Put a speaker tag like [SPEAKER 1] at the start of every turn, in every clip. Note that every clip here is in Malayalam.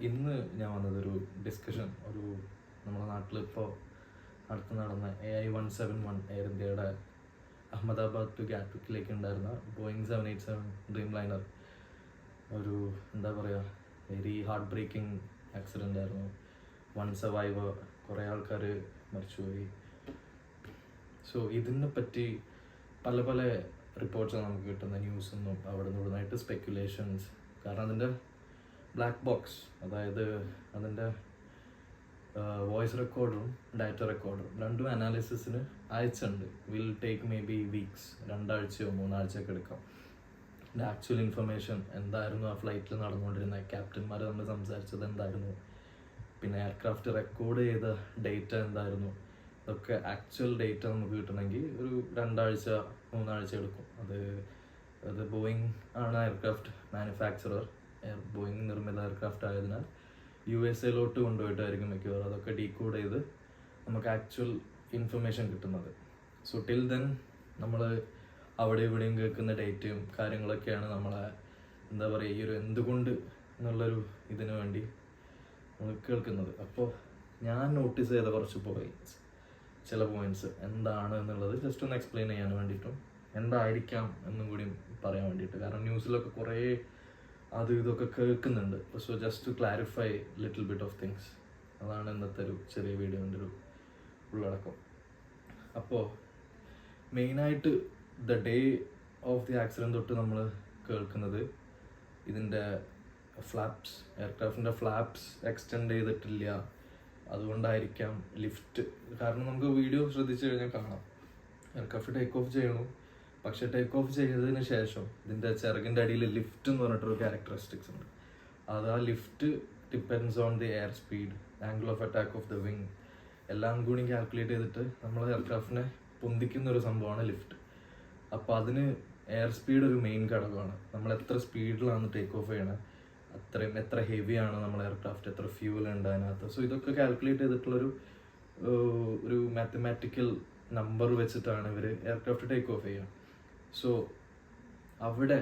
[SPEAKER 1] ഇന്ന് ഞാൻ വന്നത് ഒരു ഡിസ്കഷൻ ഒരു നമ്മുടെ നാട്ടിൽ ഇപ്പോൾ അടുത്ത് നടന്ന A I one seven one air ഇന്ത്യയുടെ അഹമ്മദാബാദ് ടു ഗാറ്റ്വിക്കിലേക്ക് ഉണ്ടായിരുന്ന Boeing seven eight seven Dreamliner ഒരു എന്താ പറയുക വെരി ഹാർട്ട് ബ്രേക്കിംഗ് ആക്സിഡന്റ് ആയിരുന്നു. വൺ സർവൈവർ കുറേ ആൾക്കാർ മരിച്ചുപോയി. സോ ഇതിനെ പറ്റി പല പല റിപ്പോർട്ട്സ് നമുക്ക് കിട്ടുന്ന ന്യൂസൊന്നും അവിടെ നിന്ന് സ്പെക്കുലേഷൻസ് കാരണം അതിന്റെ ബ്ലാക്ക് ബോക്സ് അതായത് അതിന്റെ വോയിസ് റെക്കോർഡറും ഡാറ്റ റെക്കോർഡറും രണ്ടും അനാലിസിസിന് അയച്ചുണ്ട് will take may be weeks രണ്ടാഴ്ചയോ മൂന്നാഴ്ചയൊക്കെ എടുക്കാം. എന്റെ ആക്ച്വൽ ഇൻഫർമേഷൻ എന്തായിരുന്നു ആ ഫ്ലൈറ്റിൽ നടന്നുകൊണ്ടിരുന്ന ക്യാപ്റ്റന്മാർ നമ്മൾ സംസാരിച്ചത് എന്തായിരുന്നു പിന്നെ എയർക്രാഫ്റ്റ് റെക്കോർഡ് ചെയ്ത ഡേറ്റ എന്തായിരുന്നു ഇതൊക്കെ ആക്ച്വൽ ഡേറ്റ നമുക്ക് കിട്ടണമെങ്കിൽ ഒരു രണ്ടാഴ്ച മൂന്നാഴ്ച എടുക്കും. അത് അത് ബോയിങ് ആണ് എയർക്രാഫ്റ്റ് മാനുഫാക്ചറർ ബോയിങ് നിർമ്മിത എയർക്രാഫ്റ്റ് ആയതിനാൽ യു എസ് എയിലോട്ട് കൊണ്ടുപോയിട്ടായിരിക്കും മിക്കവാറും അതൊക്കെ ഡീകോഡ് ചെയ്ത് നമുക്ക് ആക്ച്വൽ ഇൻഫർമേഷൻ കിട്ടുന്നത്. സോ ടിൽ ദെൻ നമ്മൾ അവിടെ ഇവിടെയും കേൾക്കുന്ന ഡേറ്റയും കാര്യങ്ങളൊക്കെയാണ് നമ്മളെ എന്താ പറയുക ഈ ഒരു എന്തുകൊണ്ട് എന്നുള്ളൊരു ഇതിനു വേണ്ടി നമ്മൾ കേൾക്കുന്നത്. അപ്പോൾ ഞാൻ നോട്ടീസ് ചെയ്ത കുറച്ച് പോയിന്റ്സ് ചില പോയിന്റ്സ് എന്താണ് എന്നുള്ളത് ജസ്റ്റ് ഒന്ന് എക്സ്പ്ലെയിൻ ചെയ്യാൻ വേണ്ടിയിട്ടും എന്തായിരിക്കാം എന്നും കൂടി പറയാൻ വേണ്ടിയിട്ട്. കാരണം ന്യൂസിലൊക്കെ കുറേ അത് ഇതൊക്കെ കേൾക്കുന്നുണ്ട്. So just to clarify little bit of things അതാണ് ഇന്നത്തെ ഒരു ചെറിയ വീഡിയോന്റെ ഒരു ഉള്ളടക്കം. അപ്പോൾ മെയിനായിട്ട് the day of the accident തൊട്ട് നമ്മൾ കേൾക്കുന്നത് ഇതിന്റെ ഫ്ലാപ്സ് എയർക്രാഫ്റ്റിന്റെ ഫ്ലാപ്സ് എക്സ്റ്റെൻഡ് ചെയ്തിട്ടില്ല. അതുകൊണ്ടായിരിക്കാം ലിഫ്റ്റ് കാരണം നമുക്ക് വീഡിയോ ശ്രദ്ധിച്ചു കഴിഞ്ഞാൽ കാണാം. എയർക്രാഫ്റ്റ് ടേക്ക് ഓഫ് ചെയ്യണു. പക്ഷെ ടേക്ക് ഓഫ് ചെയ്തതിന് ശേഷം ഇതിന്റെ ചിറകിന്റെ അടിയിൽ ലിഫ്റ്റ് എന്ന് പറഞ്ഞിട്ടൊരു ക്യാരക്ടറിസ്റ്റിക്സ് ഉണ്ട്. അത് ആ lift depends on the air speed angle of attack of the wing എല്ലാം കൂടി കാൽക്കുലേറ്റ് ചെയ്തിട്ട് നമ്മൾ എയർക്രാഫ്റ്റിനെ പൊന്തിക്കുന്ന ഒരു സംഭവമാണ് ലിഫ്റ്റ് അപ്പോൾ അതിന് എയർ സ്പീഡ് ഒരു മെയിൻ ഘടകമാണ്. നമ്മൾ എത്ര സ്പീഡിലാണ് ടേക്ക് ഓഫ് ചെയ്യണത് അത്രയും എത്ര ഹെവിയാണ് നമ്മൾ എയർക്രാഫ്റ്റ് എത്ര ഫ്യൂവൽ ഉണ്ട് അതിനകത്ത്. സോ ഇതൊക്കെ കാൽക്കുലേറ്റ് ചെയ്തിട്ടുള്ളൊരു ഒരു മാത്തമാറ്റിക്കൽ നമ്പർ വെച്ചിട്ടാണ് ഇവർ എയർക്രാഫ്റ്റ് ടേക്ക് ഓഫ് ചെയ്യുക. സോ അവിടെ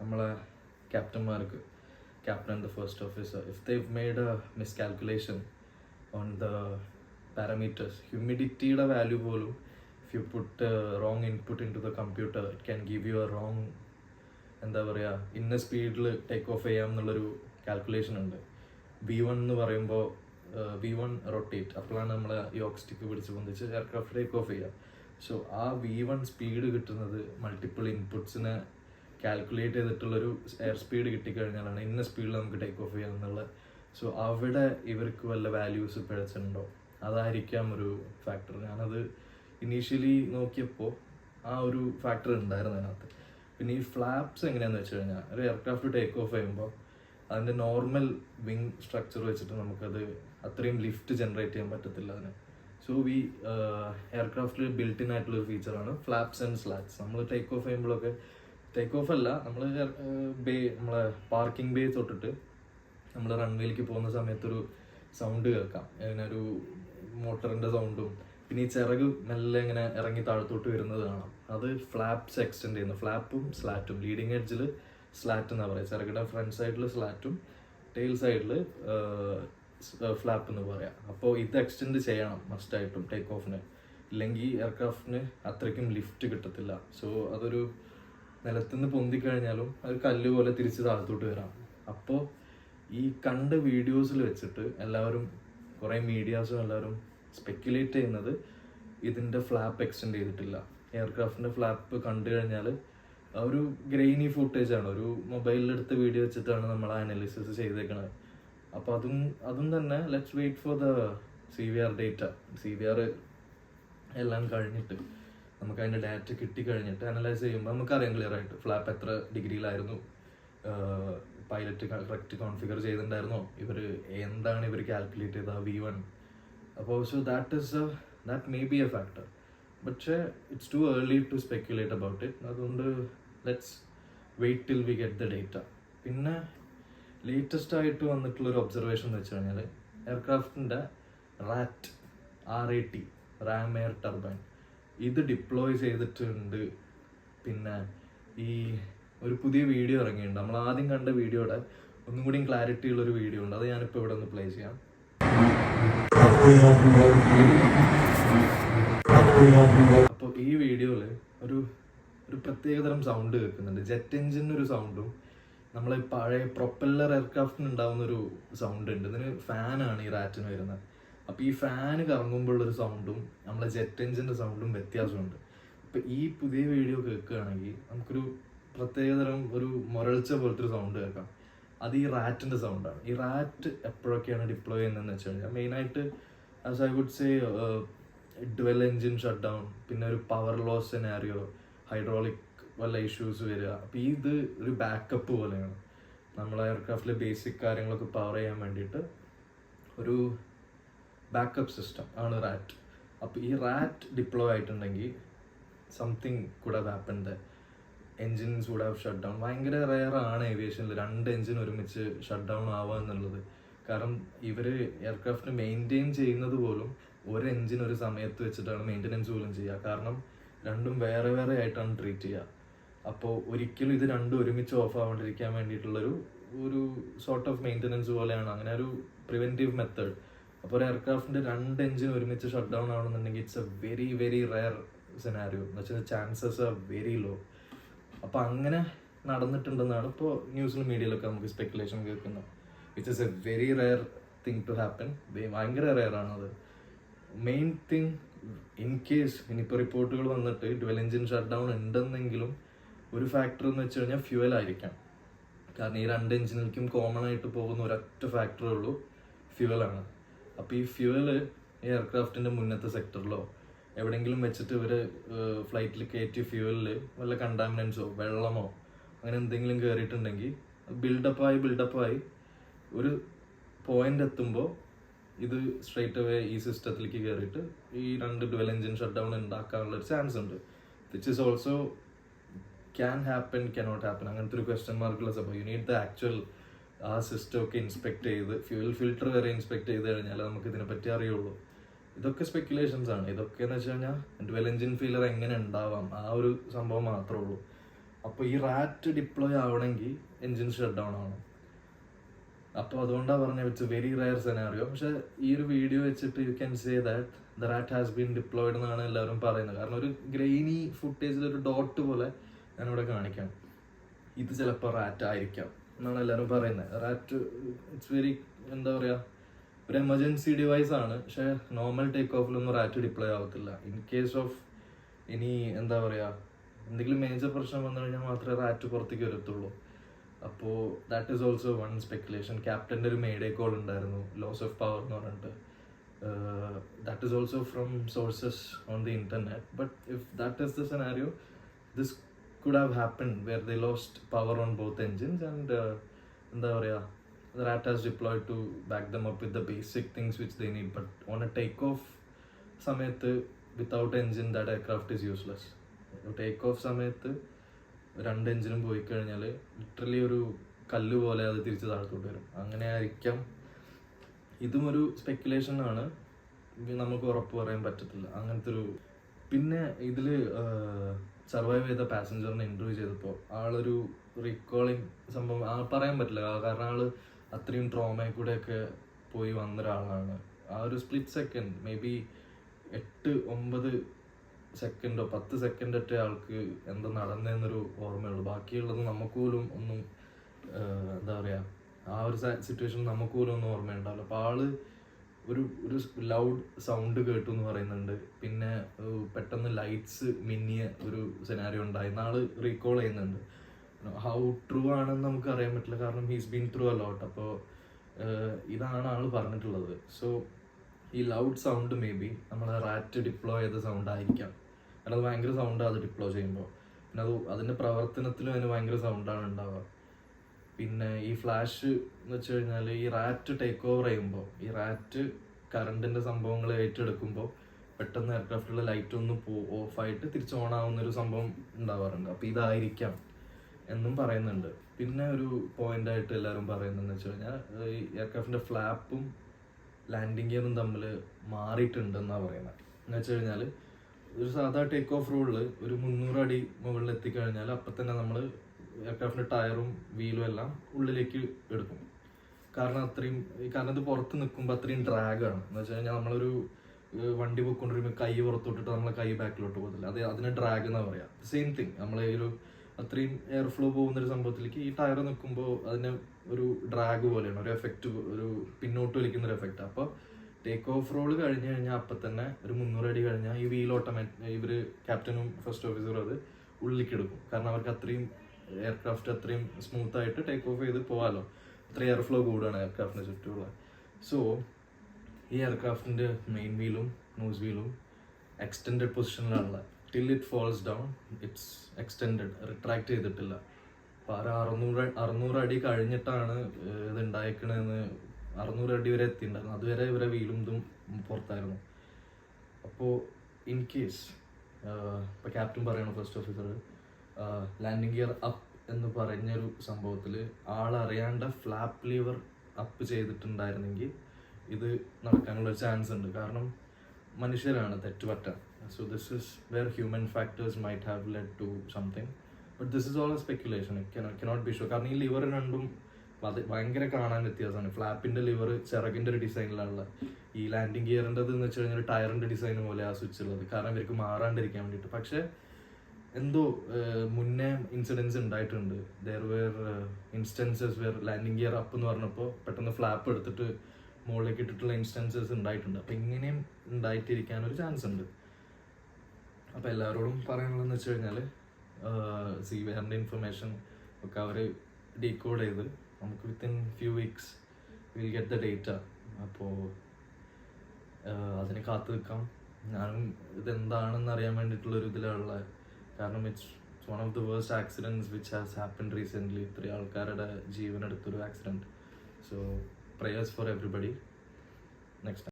[SPEAKER 1] നമ്മളെ ക്യാപ്റ്റന്മാർക്ക് captain the first officer if they made a miscalculation on the parameters ഹ്യൂമിഡിറ്റിയുടെ value പോലും if you put wrong input into the computer it can give you a wrong എന്താ പറയുക ഇന്ന സ്പീഡിൽ ടേക്ക് ഓഫ് ചെയ്യാം എന്നുള്ളൊരു കാൽക്കുലേഷൻ ഉണ്ട്. വി വൺ എന്ന് പറയുമ്പോൾ വി വൺ റൊട്ടേറ്റ് അപ്പോഴാണ് നമ്മൾ യോക്ക് സ്റ്റിക്ക് പിടിച്ച് പൊന്തിച്ച് എയർക്രാഫ്റ്റ് ടേക്ക് ഓഫ് ചെയ്യുക സോ ആ വി വൺ സ്പീഡ് കിട്ടുന്നത് മൾട്ടിപ്പിൾ ഇൻപുട്സിനെ കാൽക്കുലേറ്റ് ചെയ്തിട്ടുള്ളൊരു എയർ സ്പീഡ് കിട്ടിക്കഴിഞ്ഞാലാണ് ഇന്ന സ്പീഡിൽ നമുക്ക് ടേക്ക് ഓഫ് ചെയ്യാം എന്നുള്ള സോ അവിടെ ഇവർക്ക് വല്ല വാല്യൂസ് പിഴച്ചിട്ടുണ്ടോ അതായിരിക്കാം ഒരു ഫാക്ടർ ഞാനത് ഇനീഷ്യലി നോക്കിയപ്പോൾ ആ ഒരു ഫാക്ടർ ഉണ്ടായിരുന്നു അതിനകത്ത്. പിന്നെ ഈ ഫ്ലാപ്സ് എങ്ങനെയാന്ന് വെച്ച് കഴിഞ്ഞാൽ ഒരു എയർക്രാഫ്റ്റ് ടേക്ക് ഓഫ് ചെയ്യുമ്പോൾ അതിന്റെ നോർമൽ വിങ് സ്ട്രക്ചർ വെച്ചിട്ട് നമുക്കത് അത്രയും ലിഫ്റ്റ് ജനറേറ്റ് ചെയ്യാൻ പറ്റത്തില്ല അതിന്. സോ വി എയർക്രാഫ്റ്റിൽ ബിൽറ്റ് ഇൻ ആയിട്ടുള്ള ഒരു ഫീച്ചറാണ് ഫ്ലാപ്സ് ആൻഡ് സ്ലാറ്റ്സ് നമ്മൾ ടേക്ക് ഓഫ് ചെയ്യുമ്പോഴൊക്കെ ടേക്ക് ഓഫ് അല്ല നമ്മൾ ബേ നമ്മളെ പാർക്കിംഗ് ബേ തൊട്ടിട്ട് നമ്മൾ റൺവേയിലേക്ക് പോകുന്ന സമയത്തൊരു സൗണ്ട് കേൾക്കാം. അതിനൊരു മോട്ടറിന്റെ സൗണ്ടും പിന്നെ ഈ ചിറക് മെല്ലെ ഇങ്ങനെ ഇറങ്ങി താഴത്തോട്ട് വരുന്നത് കാണാം. അത് ഫ്ലാപ്സ് എക്സ്റ്റെൻഡ് ചെയ്യുന്നു. ഫ്ലാപ്പും സ്ലാറ്റും ലീഡിങ് എഡ്ജിൽ സ്ലാറ്റ് എന്നാണ് പറയുക ചിറകിന്റെ ഫ്രണ്ട് സൈഡിൽ സ്ലാറ്റും ടെയിൽ സൈഡിൽ ഫ്ലാപ്പ് എന്ന് പറയാം. അപ്പോൾ ഇത് എക്സ്റ്റെൻഡ് ചെയ്യണം മസ്റ്റായിട്ടും ടേക്ക് ഓഫിന് ഇല്ലെങ്കിൽ എയർക്രാഫ്റ്റിന് അത്രയ്ക്കും ലിഫ്റ്റ് കിട്ടത്തില്ല. സോ അതൊരു നിലത്തുനിന്ന് പൊന്തിക്കഴിഞ്ഞാലും അത് കല്ല് പോലെ തിരിച്ച് താഴത്തോട്ട് വരാം. അപ്പോൾ ഈ കണ്ട വീഡിയോസിൽ വെച്ചിട്ട് എല്ലാവരും കുറേ മീഡിയാസും എല്ലാവരും സ്പെക്കുലേറ്റ് ചെയ്യുന്നത് ഇതിന്റെ ഫ്ലാപ്പ് എക്സ്റ്റെൻഡ് ചെയ്തിട്ടില്ല. എയർക്രാഫ്റ്റിന്റെ ഫ്ലാപ്പ് കണ്ടു കഴിഞ്ഞാൽ ഒരു ഗ്രെയിനി ഫുട്ടേജ് ആണ്. ഒരു മൊബൈലിലെടുത്ത് വീഡിയോ വെച്ചിട്ടാണ് നമ്മൾ അനാലിസിസ് ചെയ്തേക്കണത്. അപ്പോൾ അതും അതും തന്നെ let's wait for the C V R data C V R എല്ലാം കഴിഞ്ഞിട്ട് നമുക്ക് അതിന്റെ ഡാറ്റ കിട്ടി കഴിഞ്ഞിട്ട് അനലൈസ് ചെയ്യുമ്പോൾ നമുക്കറിയാം ക്ലിയർ ആയിട്ട്. ഫ്ലാപ്പ് എത്ര ഡിഗ്രിയിലായിരുന്നു പൈലറ്റ് കറക്റ്റ് കോൺഫിഗർ ചെയ്തിട്ടുണ്ടായിരുന്നോ? ഇവർ എന്താണ് ഇവർ കാൽക്കുലേറ്റ് ചെയ്ത വി വൺ അപ്പോൾ so that is that may be a factor പക്ഷേ it's too early to speculate about it അതുകൊണ്ട് let's wait till we get the data പിന്നെ ലേറ്റസ്റ്റ് ആയിട്ട് വന്നിട്ടുള്ള ഒരു ഒബ്സർവേഷൻ എന്ന് വെച്ച് കഴിഞ്ഞാൽ എയർക്രാഫ്റ്റിന്റെ RAT R A T ram air turbine ഇത് ഡിപ്ലോയ് ചെയ്തിട്ടുണ്ട്. പിന്നെ ഈ ഒരു പുതിയ വീഡിയോ ഇറങ്ങിയിട്ടുണ്ട്. നമ്മൾ ആദ്യം കണ്ട വീഡിയോയുടെ ഒന്നും കൂടിയും ക്ലാരിറ്റി ഉള്ള ഒരു വീഡിയോ ഉണ്ട്. അത് ഞാനിപ്പോൾ ഇവിടെ ഒന്ന് പ്ലേ ചെയ്യാം. അപ്പോൾ ഈ വീഡിയോയിൽ ഒരു ഒരു പ്രത്യേകതരം സൗണ്ട് കേൾക്കുന്നുണ്ട്. ജെറ്റ് എഞ്ചിന് ഒരു സൗണ്ടും നമ്മളെ പഴയ പ്രൊപ്പല്ലർ എയർക്രാഫ്റ്റിന് ഉണ്ടാവുന്ന ഒരു സൗണ്ട് ഉണ്ട്. ഇതിന് ഫാനാണ് ഈ റാറ്റിന് വരുന്നത്. അപ്പോൾ ഈ ഫാന് കറങ്ങുമ്പോഴുള്ളൊരു സൗണ്ടും നമ്മളെ ജെറ്റ് എഞ്ചിന്റെ സൗണ്ടും വ്യത്യാസമുണ്ട്. അപ്പോൾ ഈ പുതിയ വീഡിയോ കേൾക്കുകയാണെങ്കിൽ നമുക്കൊരു പ്രത്യേകതരം ഒരു മുരൾച്ച പോലത്തെ ഒരു സൗണ്ട് കേൾക്കാം. അത് ഈ റാറ്റിന്റെ സൗണ്ടാണ് ഈ റാറ്റ് എപ്പോഴൊക്കെയാണ് ഡിപ്ലോയ് ചെയ്യുന്നതെന്ന് വെച്ച് കഴിഞ്ഞാൽ മെയിനായിട്ട് as I would say dual engine shut down പിന്നെ ഒരു പവർ ലോസ് സെനാരിയോ ഹൈഡ്രോളിക് വല്ല ഇഷ്യൂസ് വരിക. അപ്പോൾ ഇത് ഒരു ബാക്കപ്പ് പോലെയാണ്. നമ്മളെ എയർക്രാഫ്റ്റിലെ ബേസിക് കാര്യങ്ങളൊക്കെ പവർ ചെയ്യാൻ വേണ്ടിയിട്ട് ഒരു ബാക്കപ്പ് സിസ്റ്റം ആണ് റാറ്റ് അപ്പോൾ ഈ റാറ്റ് ഡിപ്ലോ ആയിട്ടുണ്ടെങ്കിൽ സംതിങ് കൂടെ ഹാപ്പൻ ദ എൻജിൻസ് കൂടെ ഷട്ട് ഡൗൺ ഭയങ്കര റെയർ ആണ് ഏവിയേഷനിൽ രണ്ട് എൻജിൻ ഒരുമിച്ച് ഷട്ട് ഡൗൺ ആവുക എന്നുള്ളത്. കാരണം ഇവർ എയർക്രാഫ്റ്റ് മെയിന്റെയിൻ ചെയ്യുന്നത് പോലും ഒരു എൻജിൻ ഒരു സമയത്ത് വെച്ചിട്ടാണ് മെയിന്റെനൻസ് പോലും ചെയ്യുക. കാരണം രണ്ടും വേറെ വേറെ ആയിട്ടാണ് ട്രീറ്റ് ചെയ്യുക. അപ്പോൾ ഒരിക്കലും ഇത് രണ്ടും ഒരുമിച്ച് ഓഫ് ആവാണ്ടിരിക്കാൻ വേണ്ടിയിട്ടുള്ളൊരു ഒരു സോർട്ട് ഓഫ് മെയിന്റനൻസ് പോലെയാണ്. അങ്ങനെ ഒരു പ്രിവെന്റീവ് മെത്തേഡ് അപ്പോൾ ഒരു എയർക്രാഫ്റ്റിന്റെ രണ്ട് എഞ്ചിൻ ഒരുമിച്ച് shut down ആവണമെന്നുണ്ടെങ്കിൽ it's a very very rare scenario എന്ന് വെച്ചാൽ ചാൻസസ് ആർ വെരി ലോ അപ്പോൾ അങ്ങനെ നടന്നിട്ടുണ്ടെന്നാണ് ഇപ്പോൾ ന്യൂസിലും മീഡിയയിലൊക്കെ നമുക്ക് സ്പെക്കുലേഷൻ കേൾക്കുന്നത്. Which is a very rare thing to happen ഭയങ്കര റയർ ആണത് മെയിൻ തിങ് ഇൻ കേസ് ഇനിയിപ്പോൾ റിപ്പോർട്ടുകൾ വന്നിട്ട് ട്വൽ എഞ്ചിൻ ഷട്ട് ഡൗൺ ഉണ്ടെന്നെങ്കിലും ഒരു ഫാക്ടർ എന്ന് വെച്ച് കഴിഞ്ഞാൽ ഫ്യൂവൽ ആയിരിക്കാം. കാരണം ഈ രണ്ട് എഞ്ചിനിലേക്കും കോമൺ ആയിട്ട് പോകുന്ന ഒരൊറ്റ ഫാക്ടറേ ഉള്ളൂ ഫ്യൂവലാണ് അപ്പോൾ ഈ ഫ്യൂവൽ ഈ എയർക്രാഫ്റ്റിന്റെ മുന്നത്തെ സെക്ടറിലോ എവിടെയെങ്കിലും വെച്ചിട്ട് ഇവർ ഫ്ലൈറ്റിൽ കയറ്റിയ ഫ്യൂവലിൽ വല്ല കണ്ടാമിനൻസോ വെള്ളമോ അങ്ങനെ എന്തെങ്കിലും കയറിയിട്ടുണ്ടെങ്കിൽ ബിൽഡപ്പായി ബിൽഡപ്പായി ഒരു പോയിന്റ് എത്തുമ്പോൾ ഇത് സ്ട്രേറ്റ് അവേ ഈ സിസ്റ്റത്തിലേക്ക് കയറിയിട്ട് ഈ രണ്ട് ഡുവൽ എഞ്ചിൻ ഷട്ട് ഡൗൺ ഉണ്ടാക്കാനുള്ള ഒരു ചാൻസ് ഉണ്ട്. Which is also can happen cannot happen അങ്ങനത്തെ ഒരു ക്വസ്റ്റ്യൻ മാർക്കുള്ള സംഭവം. യു നീഡ് ദ ആക്ച്വൽ ആ സിസ്റ്റം ഒക്കെ ഇൻസ്പെക്ട് ചെയ്ത് ഫ്യൂൽ ഫിൽട്ടർ വരെ ഇൻസ്പെക്ട് ചെയ്ത് കഴിഞ്ഞാൽ നമുക്ക് ഇതിനെപ്പറ്റി അറിയുള്ളൂ. ഇതൊക്കെ സ്പെക്കുലേഷൻസ് ആണ്. ഇതൊക്കെ എന്ന് വെച്ച് കഴിഞ്ഞാൽ ഡുവൽ എഞ്ചിൻ ഫീലർ എങ്ങനെ ഉണ്ടാവാം ആ ഒരു സംഭവം മാത്രമേ ഉള്ളൂ. അപ്പോൾ ഈ റാറ്റ് ഡിപ്ലോയ് ആവണമെങ്കിൽ എഞ്ചിൻ ഷട്ട് ഡൗൺ ആവണം അപ്പോൾ അതുകൊണ്ടാണ് പറഞ്ഞത് ഇറ്റ്സ് വെരി റയർ സെനാറിയോ പക്ഷെ ഈ ഒരു വീഡിയോ വെച്ചിട്ട് you can say that the RAT has been deployed എന്നാണ് എല്ലാവരും പറയുന്നത്. കാരണം ഒരു ഗ്രെയിനി ഫുട്ടേജിൽ ഒരു ഡോട്ട് പോലെ ഞാനിവിടെ കാണിക്കാം. ഇത് ചിലപ്പോൾ റാറ്റ് ആയിരിക്കാം എന്നാണ് എല്ലാവരും പറയുന്നത്. റാറ്റ് ഇറ്റ്സ് വെരി എന്താ പറയുക ഒരു എമർജൻസി ഡിവൈസ് ആണ്. പക്ഷേ നോർമൽ ടേക്ക് ഓഫിലൊന്നും റാറ്റ് ഡിപ്ലോയ് ആവത്തില്ല. ഇൻ കേസ് ഓഫ് ഇനി എന്താ പറയുക എന്തെങ്കിലും മേജർ പ്രശ്നം വന്നു കഴിഞ്ഞാൽ മാത്രമേ റാറ്റ് പുറത്തേക്ക് വരത്തുള്ളൂ. അപ്പോൾ that is also one speculation ക്യാപ്റ്റന്റെ ഒരു മേഡേ കോൾ ഉണ്ടായിരുന്നു. ലോസ് ഓഫ് പവർ എന്ന് പറഞ്ഞിട്ട്. That is also from sources on the internet but if that is the scenario this could have happen where the lost power on both engines and എന്താ പറയുക the rat has deployed to back them up with the basic things which they need but on a takeoff സമയത്ത് without engine that aircraft is useless take off സമയത്ത് രണ്ട് എഞ്ചിനും പോയി കഴിഞ്ഞാൽ ലിറ്ററലി ഒരു കല്ല് പോലെ അത് തിരിച്ച് താഴത്തോട്ട് വരും. അങ്ങനെ ആയിരിക്കാം. ഇതും ഒരു സ്പെക്കുലേഷൻ ആണ്. നമുക്ക് ഉറപ്പ് പറയാൻ പറ്റത്തില്ല. അങ്ങനത്തെ ഒരു പിന്നെ ഇതിൽ സർവൈവ് ചെയ്ത പാസഞ്ചറിനെ ഇന്റർവ്യൂ ചെയ്തപ്പോൾ ആളൊരു റീകോളിങ് സംഭവം ആ പറയാൻ പറ്റില്ല. കാരണം ആൾ അത്രയും ട്രോമയിൽ കൂടെയൊക്കെ പോയി വന്ന ഒരാളാണ്. ആ ഒരു സ്പ്ലിറ്റ് സെക്കൻഡ് മേ ബി എട്ട് ഒമ്പത് സെക്കൻഡോ പത്ത് സെക്കൻഡ് ഒറ്റ ആൾക്ക് എന്താ നടന്നതെന്നൊരു ഓർമ്മയുള്ളൂ. ബാക്കിയുള്ളത് നമുക്ക് പോലും ഒന്നും എന്താ പറയുക ആ ഒരു സിറ്റുവേഷൻ നമുക്ക് പോലും ഒന്നും ഓർമ്മയുണ്ടാവില്ല. അപ്പോൾ ആൾ ഒരു ഒരു ലൗഡ് സൗണ്ട് കേട്ടു എന്ന് പറയുന്നുണ്ട്. പിന്നെ പെട്ടെന്ന് ലൈറ്റ്സ് മിന്നിയ ഒരു സെനാരിയോ ഉണ്ടായി. നാൾ റീകോൾ ചെയ്യുന്നുണ്ട്. ഹൗ ട്രൂ ആണെന്ന് നമുക്ക് അറിയാൻ പറ്റില്ല. കാരണം he's been through a lot അപ്പോൾ ഇതാണ് ആൾ പറഞ്ഞിട്ടുള്ളത്. സോ ഈ ലൗഡ് സൗണ്ട് മേ ബി നമ്മൾ റാറ്റ് ഡിപ്ലോ ചെയ്ത സൗണ്ട് ആയിരിക്കാം. കാരണം അത് ഭയങ്കര സൗണ്ടാണ് അത് ഡിപ്ലോ ചെയ്യുമ്പോൾ. പിന്നെ അത് അതിന്റെ പ്രവർത്തനത്തിലും അതിന് ഭയങ്കര സൗണ്ടാണ് ഉണ്ടാവുക. പിന്നെ ഈ ഫ്ലാഷ് എന്ന് വെച്ച് കഴിഞ്ഞാൽ ഈ റാറ്റ് ടേക്ക് ഓവർ ചെയ്യുമ്പോൾ ഈ റാറ്റ് കറണ്ടിന്റെ സംഭവങ്ങൾ ഏറ്റെടുക്കുമ്പോൾ പെട്ടെന്ന് എയർക്രാഫ്റ്റിലെ ലൈറ്റ് ഒന്ന് പോ ഓഫായിട്ട് തിരിച്ച് ഓൺ ആവുന്ന ഒരു സംഭവം ഉണ്ടാവാറുണ്ട്. അപ്പോൾ ഇതായിരിക്കാം എന്നും പറയുന്നുണ്ട്. പിന്നെ ഒരു പോയിന്റ് ആയിട്ട് എല്ലാവരും പറയുന്നതെന്ന് വെച്ച് കഴിഞ്ഞാൽ ഈ എയർക്രാഫ്റ്റിന്റെ ഫ്ലാപ്പും ലാൻഡിങ് ഗിയറും തമ്മിൽ മാറിയിട്ടുണ്ടെന്നാണ് പറയുന്നത് എന്ന് വെച്ച് കഴിഞ്ഞാൽ ഒരു സാധാ ടേക്ക് ഓഫ് റൂളിൽ ഒരു മുന്നൂറ് അടി മുകളിൽ എത്തിക്കഴിഞ്ഞാൽ അപ്പം തന്നെ നമ്മൾ എയർക്രാഫ്റ്റിന്റെ ടയറും വീലും എല്ലാം ഉള്ളിലേക്ക് എടുക്കും. കാരണം അത്രയും കാരണം ഇത് പുറത്ത് നിൽക്കുമ്പോൾ അത്രയും ഡ്രാഗാണ് എന്ന് വെച്ച് കഴിഞ്ഞാൽ നമ്മളൊരു വണ്ടി പൊക്കൊണ്ടിരിക്കുമ്പോൾ കൈ പുറത്തോട്ടിട്ട് നമ്മളെ കൈ ബാക്കിലോട്ട് പോകത്തില്ല. അത് അതിന് ഡ്രാഗ് എന്നാ പറയാ. സെയിം തിങ് നമ്മളെ ഒരു അത്രയും എയർ ഫ്ലോ പോകുന്ന ഒരു സംഭവത്തിലേക്ക് ഈ ടയർ നിൽക്കുമ്പോൾ അതിന് ഒരു ഡ്രാഗ് പോലെയാണ്. ഒരു എഫക്റ്റ് ഒരു പിന്നോട്ട് വലിക്കുന്ന ഒരു എഫക്റ്റ് അപ്പോൾ ടേക്ക് ഓഫ് റോൾ കഴിഞ്ഞ് കഴിഞ്ഞാൽ അപ്പം തന്നെ ഒരു മുന്നൂറ് അടി കഴിഞ്ഞാൽ ഈ വീൽ ഓട്ടോമാറ്റിക് ഇവർ ക്യാപ്റ്റനും ഫസ്റ്റ് ഓഫീസറും അത് ഉള്ളിലേക്ക് എടുക്കും. കാരണം അവർക്ക് അത്രയും എയർക്രാഫ്റ്റ് അത്രയും സ്മൂത്ത് ആയിട്ട് ടേക്ക് ഓഫ് ചെയ്ത് പോകാമല്ലോ അത്രയും എയർ ഫ്ലോ കൂടുകയാണ് എയർക്രാഫ്റ്റിന് ചുറ്റുമുള്ള. സോ ഈ എയർക്രാഫ്റ്റിന്റെ മെയിൻ വീലും നോസ് വീലും extend പൊസിഷനിലാണുള്ളത് till it falls down it's extend retract ചെയ്തിട്ടില്ല. അപ്പോൾ ആ അറുന്നൂറ് അറുന്നൂറ് അടി കഴിഞ്ഞിട്ടാണ് ഇത് ഉണ്ടായേക്കണതെന്ന് അറുന്നൂറ് അടി വരെ എത്തിയിട്ടുണ്ടായിരുന്നു അതുവരെ ഇവരെ വീലും ഇതും പുറത്തായിരുന്നു. അപ്പോൾ ഇൻ കേസ് ഇപ്പോൾ ക്യാപ്റ്റൻ പറയണം first officer landing gear up എന്ന് പറഞ്ഞൊരു സംഭവത്തിൽ ആളറിയാണ്ട് ഫ്ലാപ്പ് ലീവർ അപ്പ് ചെയ്തിട്ടുണ്ടായിരുന്നെങ്കിൽ ഇത് നടക്കാനുള്ള ചാൻസ് ഉണ്ട്. കാരണം മനുഷ്യരാണ് തെറ്റ് പറ്റാൻ so this is where human factors might have led to something but this is all a speculation cannot be sure കാരണം ഈ ലിവർ രണ്ടും അത് ഭയങ്കര കാണാൻ വ്യത്യാസമാണ്. ഫ്ലാപ്പിന്റെ ലിവർ ചിറകിന്റെ ഒരു ഡിസൈനിലാണുള്ളത് ഈ ലാൻഡിങ് ഗിയറിന്റെ എന്ന് വെച്ച് കഴിഞ്ഞാൽ ടയറിന്റെ ഡിസൈൻ പോലെ ആ സ്വിച്ച് ഉള്ളത്. കാരണം ഇവർക്ക് മാറാണ്ടിരിക്കാൻ വേണ്ടിയിട്ട്. പക്ഷെ എന്തോ മുന്നേ ഇൻസിഡൻസ് ഉണ്ടായിട്ടുണ്ട്. There were instances where landing gear up എന്ന് പറഞ്ഞപ്പോൾ പെട്ടെന്ന് ഫ്ലാപ്പ് എടുത്തിട്ട് മുകളിലേക്ക് ഇട്ടിട്ടുള്ള ഇൻസ്റ്റൻസസ് ഉണ്ടായിട്ടുണ്ട്. അപ്പം ഇങ്ങനെയും ഉണ്ടായിട്ടിരിക്കാൻ ഒരു ചാൻസ് ഉണ്ട്. അപ്പം എല്ലാവരോടും പറയാനുള്ളതെന്ന് വെച്ച് കഴിഞ്ഞാൽ സി വേറിന്റെ ഇൻഫർമേഷൻ ഒക്കെ അവർ ഡീകോഡ് ചെയ്ത് നമുക്ക് within few weeks will get the data അപ്പോൾ അതിന് കാത്തു നിൽക്കാം. ഞാനും ഇതെന്താണെന്ന് അറിയാൻ വേണ്ടിയിട്ടുള്ളൊരു ഇതിലുള്ള കാരണം it's one of the worst accidents which has happen recently ഇത്രയും ആൾക്കാരുടെ ജീവൻ എടുത്തൊരു accident so prayers for everybody next